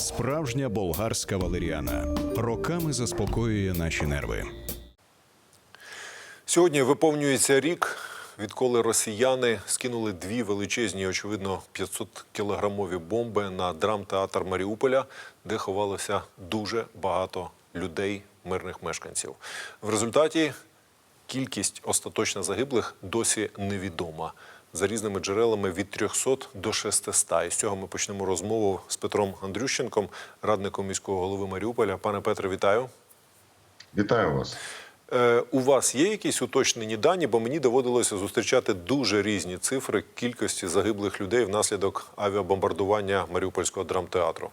Справжня болгарська валеріана роками заспокоює наші нерви. Сьогодні виповнюється рік, відколи росіяни скинули дві величезні, очевидно, 500-кілограмові бомби на драмтеатр Маріуполя, де ховалося дуже багато людей, мирних мешканців. В результаті кількість остаточно загиблих досі невідома. За різними джерелами від 300 до 600. І з цього ми почнемо розмову з Петром Андрющенком, радником міського голови Маріуполя. Пане Петре, вітаю. Вітаю вас. Е, у вас є якісь уточнені дані, бо мені доводилося зустрічати дуже різні цифри кількості загиблих людей внаслідок авіабомбардування Маріупольського драмтеатру.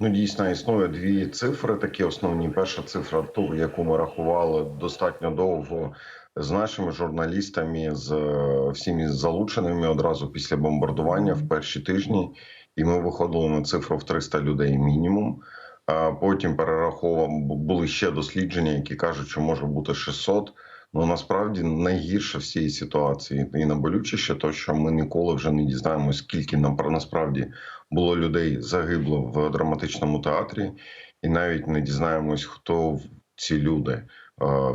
Ну, дійсно, існує дві цифри. Такі основні. Перша цифра, ту, яку ми рахували достатньо довго з нашими журналістами, з е, всіми залученими одразу після бомбардування в перші тижні, і ми виходили на цифру в 300 людей мінімум. А потім перераховували були ще дослідження, які кажуть, що може бути 600. Ну насправді найгірше в цій ситуації і найболючіше, то що ми ніколи вже не дізнаємося, скільки нам насправді було людей загибло в драматичному театрі, і навіть не дізнаємось, хто ці люди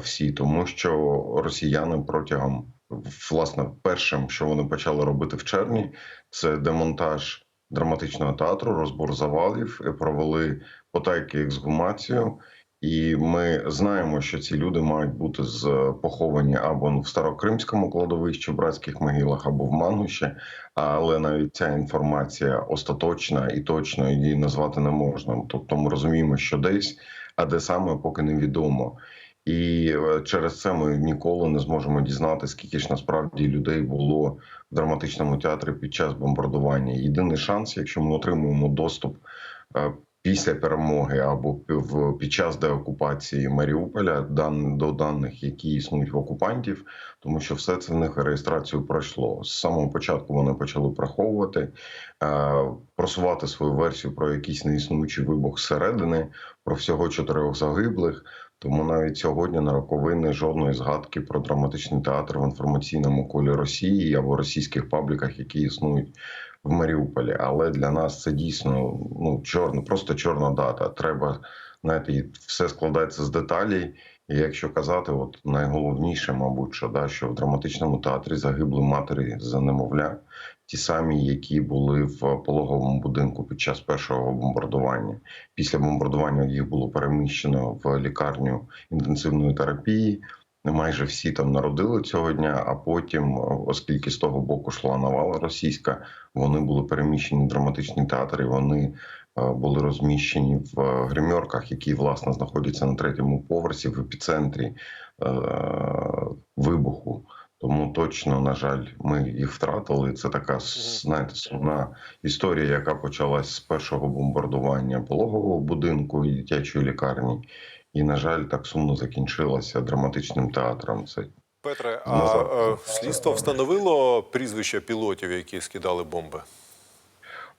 всі, тому що росіяни протягом власне першим, що вони почали робити в червні, це демонтаж драматичного театру, розбор завалів, провели потайки ексгумацію. І ми знаємо, що ці люди мають бути з поховані або в старокримському кладовищі в братських могилах, або в Мангуші. Але навіть ця інформація остаточна і точно її назвати не можна. Тобто ми розуміємо, що десь, а де саме поки невідомо. І е, через це ми ніколи не зможемо дізнати, скільки ж насправді людей було в драматичному театрі під час бомбардування. Єдиний шанс, якщо ми отримуємо доступ е, після перемоги або під час деокупації Маріуполя до даних, які існують в окупантів, тому що все це в них реєстрацію пройшло з самого початку. Вони почали приховувати, е, просувати свою версію про якийсь неіснуючий вибух зсередини, про всього чотирьох загиблих. Тому навіть сьогодні на роковини жодної згадки про драматичний театр в інформаційному колі Росії або російських пабліках, які існують в Маріуполі. Але для нас це дійсно ну чорно, просто чорна дата. Треба знаєте, все складається з деталей. І якщо казати, от найголовніше, мабуть, що да, що в драматичному театрі загибли матері за немовля, ті самі, які були в пологовому будинку під час першого бомбардування. Після бомбардування їх було переміщено в лікарню інтенсивної терапії. Майже всі там народили цього дня, а потім, оскільки з того боку йшла навала російська, вони були переміщені в драматичний театр. Вони були розміщені в гримерках, які власне знаходяться на третьому поверсі в епіцентрі е, вибуху. Тому точно, на жаль, ми їх втратили. Це така знаєте, сумна історія, яка почалась з першого бомбардування пологового будинку і дитячої лікарні. І, на жаль, так сумно закінчилася драматичним театром. Це Петре, а е, слідство встановило прізвища пілотів, які скидали бомби?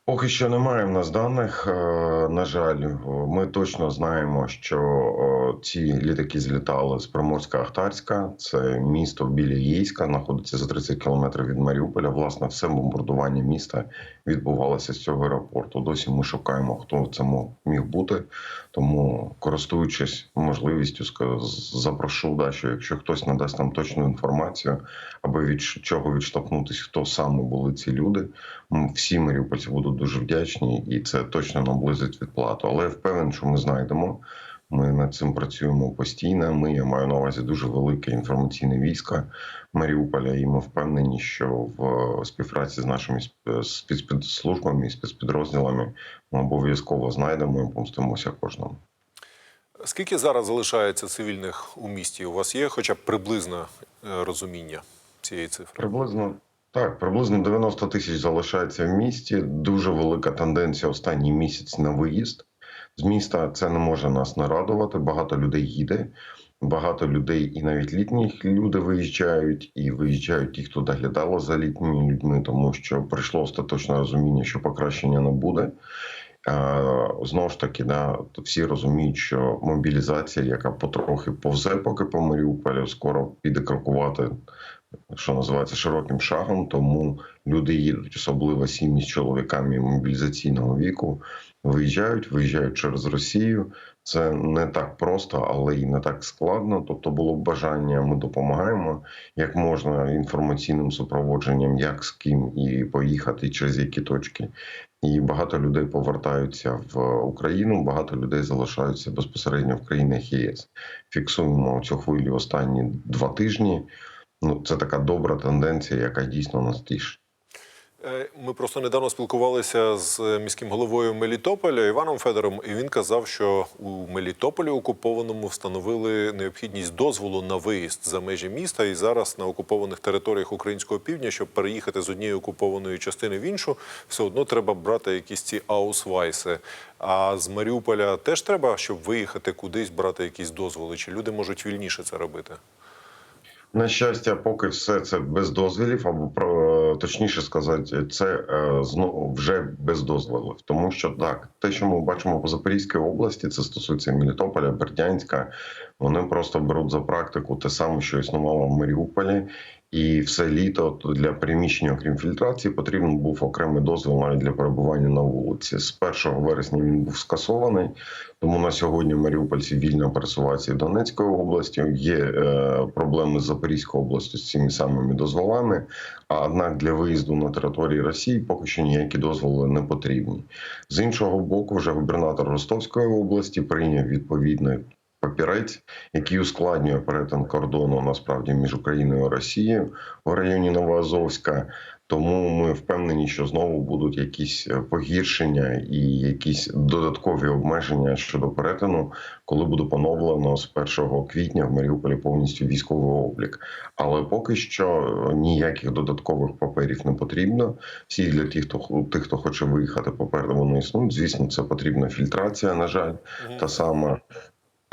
Поки що немає в нас даних. Е, На жаль, ми точно знаємо, що е, ці літаки злітали з Приморська Ахтарська, це місто біля Єйська, знаходиться за 30 кілометрів від Маріуполя. Власне, все бомбардування міста відбувалося з цього аеропорту. Досі ми шукаємо, хто це міг бути. Тому, користуючись можливістю, запрошу, да, що якщо хтось надасть нам точну інформацію, аби від чого відштовхнутися, хто саме були ці люди, всі маріупольці будуть дуже вдячні, і це точно наблизить відплату. Але я впевнений, що ми знайдемо. Ми над цим працюємо постійно. Ми я маю на увазі дуже велике інформаційне військо Маріуполя, і ми впевнені, що в співпраці з нашими сп- спецслужбами і спецпідрозділами ми обов'язково знайдемо і помстимося кожному. Скільки зараз залишається цивільних у місті? У вас є хоча б приблизне е, розуміння цієї цифри? Приблизно так, приблизно 90 тисяч залишається в місті. Дуже велика тенденція останній місяць на виїзд з міста. Це не може нас не радувати. Багато людей їде. Багато людей, і навіть літні люди виїжджають, і виїжджають ті, хто доглядало за літніми людьми, тому що прийшло остаточне розуміння, що покращення не буде. Знову ж таки, да, всі розуміють, що мобілізація, яка потрохи повзе, поки по Маріуполю, скоро піде крокувати що називається широким шагом. Тому люди їдуть, особливо сім'ї з чоловіками мобілізаційного віку, виїжджають, виїжджають через Росію. Це не так просто, але й не так складно. Тобто було б бажання, ми допомагаємо як можна інформаційним супроводженням, як з ким і поїхати, через які точки. І багато людей повертаються в Україну. Багато людей залишаються безпосередньо в країнах ЄС. Фіксуємо цю хвилю останні два тижні. Ну це така добра тенденція, яка дійсно нас тішить. Е, Ми просто недавно спілкувалися з міським головою Мелітополя Іваном Федором, і він казав, що у Мелітополі окупованому встановили необхідність дозволу на виїзд за межі міста. І зараз на окупованих територіях українського півдня, щоб переїхати з однієї окупованої частини в іншу, все одно треба брати якісь ці аусвайси. А з Маріуполя теж треба, щоб виїхати кудись, брати якісь дозволи. Чи люди можуть вільніше це робити? На щастя, поки все це без дозвілів, або про точніше сказати, це е, знову вже без дозволів. Тому що так, те, що ми бачимо по Запорізькій області, це стосується Мелітополя, Бердянська. Вони просто беруть за практику те саме, що існувало в Маріуполі, і все літо для приміщення, окрім фільтрації, потрібен був окремий дозвіл навіть для перебування на вулиці. З 1 вересня він був скасований. Тому на сьогодні маріупольці вільно пересуваються і Донецькою областю. Є е, проблеми з Запорізькою областю з цими самими дозволами. А однак для виїзду на території Росії поки що ніякі дозволи не потрібні. З іншого боку, вже губернатор Ростовської області прийняв відповідний папірець, який ускладнює перетин кордону насправді між Україною і Росією в районі Новоазовська. Тому ми впевнені, що знову будуть якісь е, погіршення і якісь додаткові обмеження щодо перетину, коли буде поновлено з 1 квітня в Маріуполі повністю військовий облік. Але поки що е, ніяких додаткових паперів не потрібно. Всі для тих, хто тих, хто хоче виїхати, попереду вони існують. Звісно, це потрібна фільтрація. На жаль, та сама.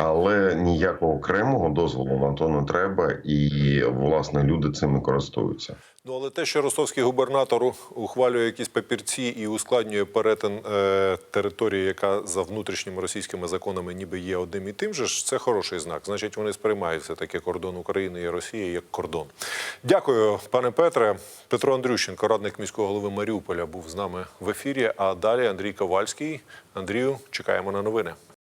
Але ніякого окремого дозволу на то не треба, і власне люди цим користуються. Ну, але те, що ростовський губернатор ухвалює якісь папірці і ускладнює перетин е, території, яка за внутрішніми російськими законами ніби є одним і тим же, ж, це хороший знак. Значить, вони сприймають все кордон України і Росії як кордон. Дякую, пане Петре. Петро Андрющенко, радник міського голови Маріуполя, був з нами в ефірі. А далі Андрій Ковальський. Андрію, чекаємо на новини.